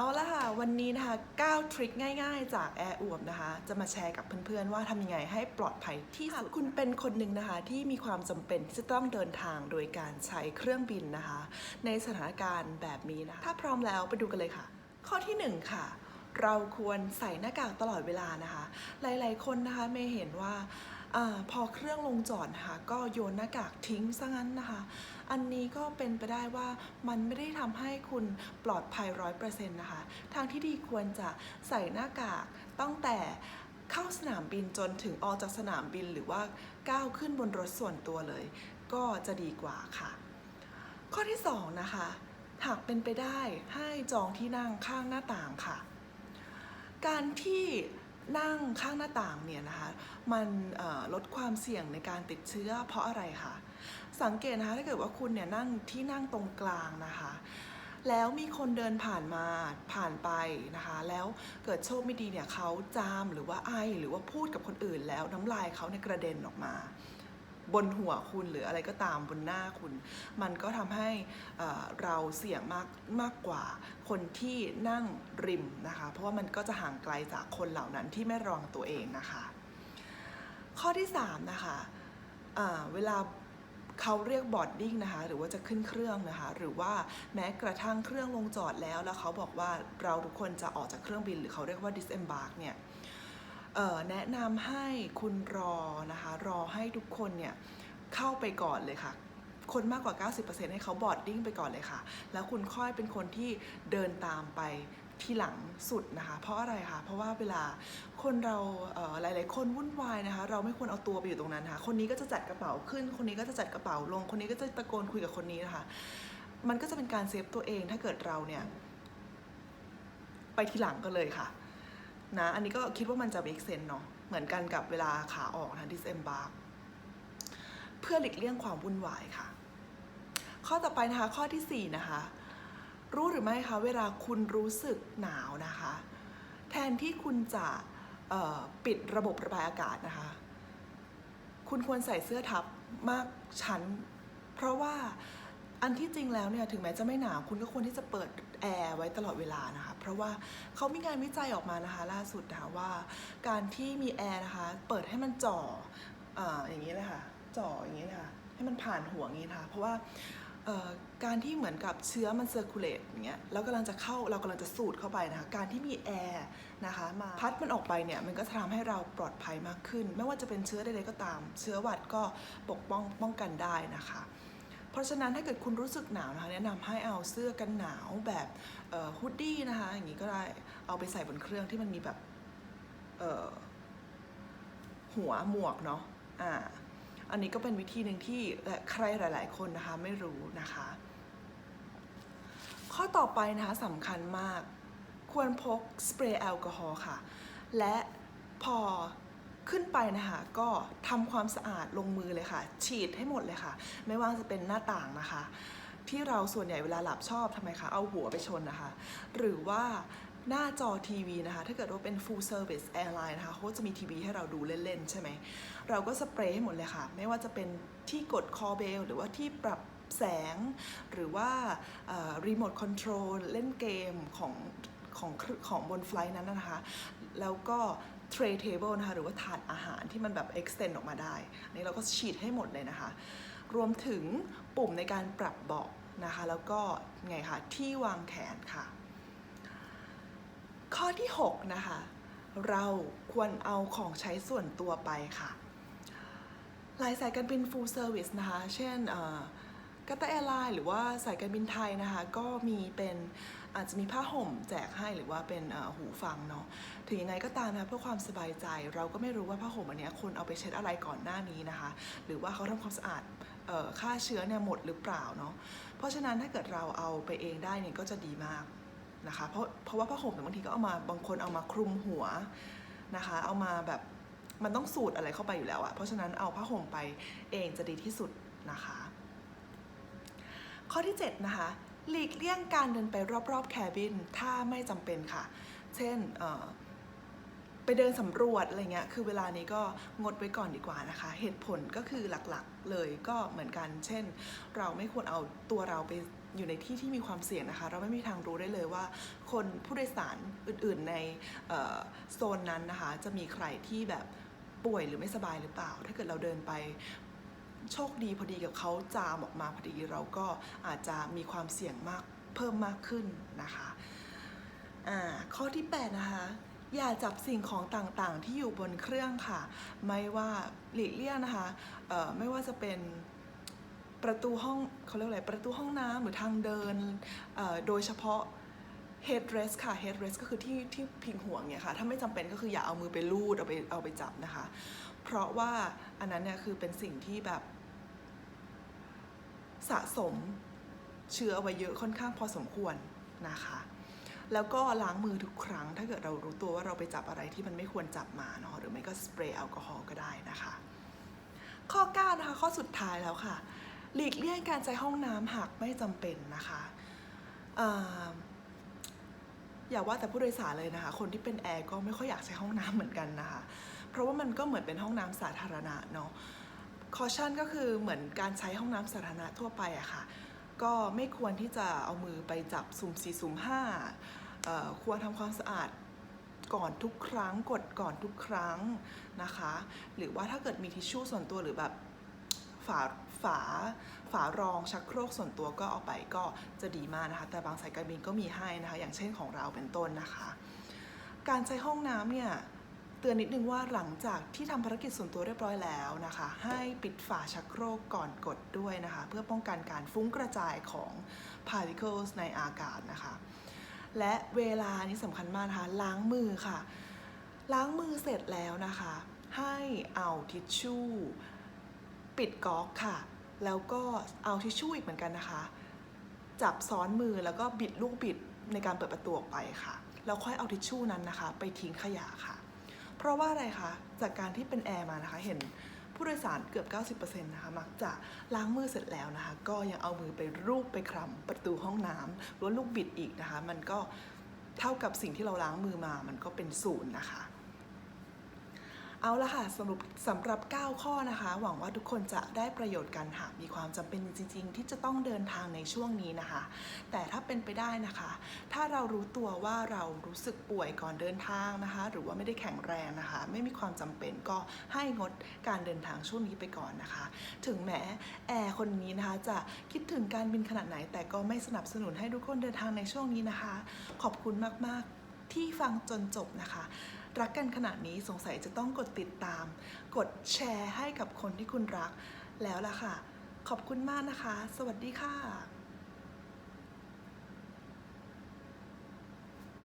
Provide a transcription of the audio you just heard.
เอาละค่ะ วันนี้นะคะ 9 ทริคง่ายๆ จากแอร์อวมนะคะ จะมาแชร์กับเพื่อนๆ ว่าทำยังไงให้ปลอดภัยที่สุด คุณเป็นคนหนึ่งนะคะ ที่มีความจำเป็นที่จะต้องเดินทางโดยการใช้เครื่องบินนะคะ ในสถานการณ์แบบนี้นะคะถ้าพร้อมแล้วไปดูกันเลยค่ะ ข้อที่ 1 ค่ะ เราควรใส่หน้ากากตลอดเวลานะคะ หลายๆ คนนะคะเมย์เห็นว่า อพอเครื่องลงจอดนะคะก็โยนหน้ากากทิ้งซะงั้นนะคะ อันนี้ก็เป็นไปได้ว่ามันไม่ได้ทำให้คุณปลอดภัยร้อยเปอร์เซ็นต์นะคะ ทางที่ดีควรจะใส่หน้ากากตั้งแต่เข้าสนามบินจนถึงออกจากสนามบินหรือว่าก้าวขึ้นบนรถส่วนตัวเลย ก็จะดีกว่าค่ะ ข้อที่สองนะคะหากเป็นไปได้ให้จองที่นั่งข้างหน้าต่างค่ะ การที่ นั่งข้างหน้าต่างเนี่ยนะคะมันลดความเสี่ยงในการติดเชื้อเพราะอะไรคะสังเกตนะคะถ้าเกิดว่าคุณเนี่ยนั่งที่นั่งตรงกลางนะคะแล้วมีคนเดินผ่านมาผ่านไปนะคะ แล้วเกิดโชคไม่ดีเนี่ยเขาจามหรือว่าไอหรือว่าพูดกับคนอื่นแล้วน้ำลายเขาเนี่ยกระเด็นออกมา บนหัวคุณหรืออะไรก็ตามบนหน้าคุณ มันก็ทำให้เราเสี่ยงมากมากกว่าคนที่นั่งริมนะคะ เพราะว่ามันก็จะห่างไกลจากคนเหล่านั้นที่ไม่ระวังตัวเองนะคะ ข้อที่3นะคะอ่าเวลาเขาเรียกบอดดิ้งนะคะ หรือว่าจะขึ้นเครื่องนะคะ หรือว่าแม้กระทั่งเครื่องลงจอดแล้ว แล้วเขาบอกว่าเราทุกคนจะออกจากเครื่องบิน หรือเขาเรียกว่า disembark เนี่ย แนะนำให้คุณรอนะคะรอให้ทุกคนเนี่ยเข้าไปก่อนเลยค่ะ คนมากกว่า 90%ให้เขาบอดดิ้งไปก่อนเลยค่ะ แล้วคุณค่อยเป็นคนที่เดินตามไปที่หลังสุดนะคะ เพราะอะไรคะเพราะว่าเวลาคนเราเหลาย ๆ คนวุ่นวายนะคะ เราไม่ควรเอาตัวไปอยู่ตรงนั้นค่ะ คนนี้ก็จะจัดกระเป๋าขึ้น คนนี้ก็จะจัดกระเป๋าลง คนนี้ก็จะตะโกนคุยกับคนนี้นะคะ มันก็จะเป็นการเซฟตัวเองถ้าเกิดเราเนี่ยไปทีหลังก็เลยค่ะ นะ อันนี้ก็คิดว่ามันจะ make sense เนาะเหมือนกันกับเวลาขาออกนะ disembark เพื่อหลีกเลี่ยงความวุ่นวายค่ะ ข้อต่อไปนะคะ ข้อที่ 4 นะคะ รู้หรือไม่คะ เวลาคุณรู้สึกหนาวนะคะ แทนที่คุณจะปิดระบบระบายอากาศนะคะ คุณควรใส่เสื้อทับมากชั้น เพราะว่า อันที่จริงแล้วเนี่ยถึงแม้จะไม่หนาวคุณก็ควรที่จะเปิดแอร์ไว้ตลอดเวลานะคะ เพราะว่าเขามีงานวิจัยออกมานะคะ ล่าสุดนะคะว่า การที่มีแอร์นะคะ เปิดให้มันจ่ออ่ออย่างนี้เลยค่ะจ่ออย่างนี้เลยค่ะให้มันผ่านหัวอย่างนี้นะคะเพราะว่าการที่เหมือนกับเชื้อมันเซอร์คูลเลตอย่างเงี้ยแล้วกำลังจะเข้าเรากำลังจะสูดเข้าไปนะคะ การที่มีแอร์นะคะมาพัดมันออกไปเนี่ยมันก็จะทำให้เราปลอดภัยมากขึ้น ไม่ว่าจะเป็นเชื้อใดๆก็ตาม เชื้อหวัดก็ปกป้องป้องกันได้นะคะ ราะฉะนั้นถ้าเกิดคุณรู้สึกหนาวนะคะแนะนำให้เอาเสื้อกันหนาวแบบฮุดดี้นะคะอย่างนี้ก็ได้เอาไปใส่บนเครื่องที่มันมีแบบหัวหมวกเนาะอ่าอันนี้ก็เป็นวิธีหนึ่งที่ใครหลาย ๆ คนนะคะไม่รู้นะคะ ข้อต่อไปนะคะสำคัญมาก ควรพกสเปรย์แอลกอฮอล์ค่ะ และพอ ขึ้นไปนะคะก็ทำความสะอาดลงมือเลยค่ะ ฉีดให้หมดเลยค่ะ ไม่ว่าจะเป็นหน้าต่างนะคะ ที่เราส่วนใหญ่เวลาหลับชอบทำไมคะเอาหัวไปชนนะคะ หรือว่าหน้าจอทีวีนะคะ ถ้าเกิดว่าเป็น full service airline นะคะเขาจะมีทีวีให้เราดูเล่น ๆ ใช่ไหม เราก็สเปรย์ให้หมดเลยค่ะ ไม่ว่าจะเป็นที่กดคอเบล หรือว่าที่ปรับแสง หรือว่ารีโมทคอนโทรลเล่นเกมของ ของของบนไฟล์นั้นนะคะ แล้วก็ tray table นะคะ หรือว่าถาดอาหารที่มันแบบ extend ออกมาได้ อันนี้เราก็ฉีดให้หมดเลยนะคะ รวมถึงปุ่มในการปรับเบาะนะคะ แล้วก็ไงคะที่วางแขนค่ะ ข้อที่ 6 นะคะ เราควรเอาของใช้ส่วนตัวไปค่ะหลายสายการบิน full service นะคะ เช่นกัตเตอร์แอร์ไลน์หรือว่าสายการบินไทยนะคะ ก็มีเป็น อาจจะมีผ้าห่มแจกให้หรือว่าเป็นหูฟังเนาะถึงยังไงก็ตามนะเพื่อความสบายใจ เราก็ไม่รู้ว่าผ้าห่มอันนี้คนเอาไปเช็ดอะไรก่อนหน้านี้นะคะ หรือว่าเขาทำความสะอาดฆ่าเชื้อเนี่ยหมดหรือเปล่าเนาะเพราะฉะนั้นถ้าเกิดเราเอาไปเองได้เนี่ยก็จะดีมากนะคะเพราะเพราะว่าผ้าห่มบางทีก็เอามาบางคนเอามาคลุมหัวนะคะ เอามาแบบมันต้องสูดอะไรเข้าไปอยู่แล้วอะเพราะฉะนั้นเอาผ้าห่มไปเองจะดีที่สุดนะคะ ข้อที่7นะคะ หลีกเลี่ยงการเดินไปรอบๆแคบินถ้าไม่จำเป็นค่ะ เช่นไปเดินสำรวจอะไรเงี้ย คือเวลานี้ก็งดไว้ก่อนดีกว่านะคะ เหตุผลก็คือหลักๆเลยก็เหมือนกัน เช่น เราไม่ควรเอาตัวเราไปอยู่ในที่ที่มีความเสี่ยงนะคะ เราไม่มีทางรู้ได้เลยว่า คนผู้โดยสารอื่นๆในโซนนั้นนะคะ จะมีใครที่แบบป่วยหรือไม่สบายหรือเปล่า ถ้าเกิดเราเดินไป โชคดีพอดีกับเขาจามออกมาพอดีเราก็อาจจะมีความเสี่ยงมากเพิ่มมากขึ้นนะคะข้อที่ 8 นะคะ อย่าจับสิ่งของต่างๆ ที่อยู่บนเครื่องค่ะ ไม่ว่าหลีกเลี่ยงนะคะไม่ว่าจะเป็นประตูห้องเขาเรียกอะไรประตูห้องน้ำหรือทางเดินโดยเฉพาะ headrest ค่ะ headrest ก็คือที่ที่พิงหัวเนี่ยค่ะ ถ้าไม่จำเป็นก็คืออย่าเอามือไปลูดเอาไปเอาไปจับนะคะ เพราะว่าอันนั้นเนี่ยคือเป็นสิ่งที่แบบ สะสมเชื้อเอาไว้เยอะค่อนข้างพอสมควรนะคะแล้วก็ล้างมือทุกครั้ง ถ้าเกิดเรารู้ตัวว่าเราไปจับอะไรที่มันไม่ควรจับมาเนาะหรือไม่ก็สเปรย์แอลกอฮอล์ก็ได้นะคะ ข้อ9นะคะข้อสุดท้ายแล้วค่ะ หลีกเลี่ยงการใช้ห้องน้ำหากไม่จำเป็นนะคะ อย่าว่าแต่ผู้โดยสารเลยนะคะ คนที่เป็นแอร์ก็ไม่ค่อยอยากใช้ห้องน้ำเหมือนกันนะคะ เพราะว่ามันก็เหมือนเป็นห้องน้ำสาธารณะเนาะคอชั่นก็คือเหมือนการใช้ห้องน้ำสาธารณะทั่วไปอะค่ะ ก็ไม่ควรที่จะเอามือไปจับสุ่มสี่สุ่มห้าควรทำความสะอาดก่อนทุกครั้งกดก่อนทุกครั้งนะคะ หรือว่าถ้าเกิดมีทิชชู่ส่วนตัวหรือแบบฝา ฝาฝารองชักโครกส่วนตัวก็เอาไปก็จะดีมากนะคะ แต่บางสายการบินก็มีให้นะคะ อย่างเช่นของเราเป็นต้นนะคะ การใช้ห้องน้ำเนี่ยเตือนนิดนึงว่าหลังจากที่ทำภารกิจส่วนตัวเรียบร้อยแล้วนะคะ ให้ปิดฝาชักโครกก่อนกดด้วยนะคะ เพื่อป้องกันการฟุ้งกระจายของ particles ในอากาศนะคะ และเวลานี้สำคัญมากนะคะล้างมือค่ะ ล้างมือเสร็จแล้วนะคะ ให้เอาทิชชู่ ปิดก๊อกค่ะ แล้วก็เอาทิชชู่อีกเหมือนกันนะคะ จับซ้อนมือแล้วก็บิดลูกบิดในการเปิดประตูออกไปค่ะ แล้วค่อยเอาทิชชู่นั้นนะคะ ไปทิ้งขยะค่ะ เพราะว่าอะไรคะ จากการที่เป็นแอร์มานะคะเห็นผู้โดยสารเกือบ 90%นะคะมักจะล้างมือเสร็จแล้วนะคะ ก็ยังเอามือไปรูปไปคลำประตูห้องน้ำหรือว่าลูกบิดอีกนะคะ มันก็เท่ากับสิ่งที่เราล้างมือมา มันก็เป็นศูนย์นะคะ เอาละค่ะสรุปสำหรับ 9 ข้อนะคะ หวังว่าทุกคนจะได้ประโยชน์กันหากมีความจำเป็นจริง ๆ ที่จะต้องเดินทางในช่วงนี้นะคะ แต่ถ้าเป็นไปได้นะคะ ถ้าเรารู้ตัวว่าเรารู้สึกป่วยก่อนเดินทางนะคะ หรือว่าไม่ได้แข็งแรงนะคะ ไม่มีความจำเป็นก็ให้งดการเดินทางช่วงนี้ไปก่อนนะคะ ถึงแม้แอร์คนนี้นะคะจะคิดถึงการบินขนาดไหน แต่ก็ไม่สนับสนุนให้ทุกคนเดินทางในช่วงนี้นะคะ ขอบคุณมากๆ ที่ฟังจนจบนะคะ รักกันขนาดนี้สงสัยจะต้องกดติดตาม กดแชร์ให้กับคนที่คุณรักแล้วล่ะค่ะ ขอบคุณมากนะคะ สวัสดีค่ะ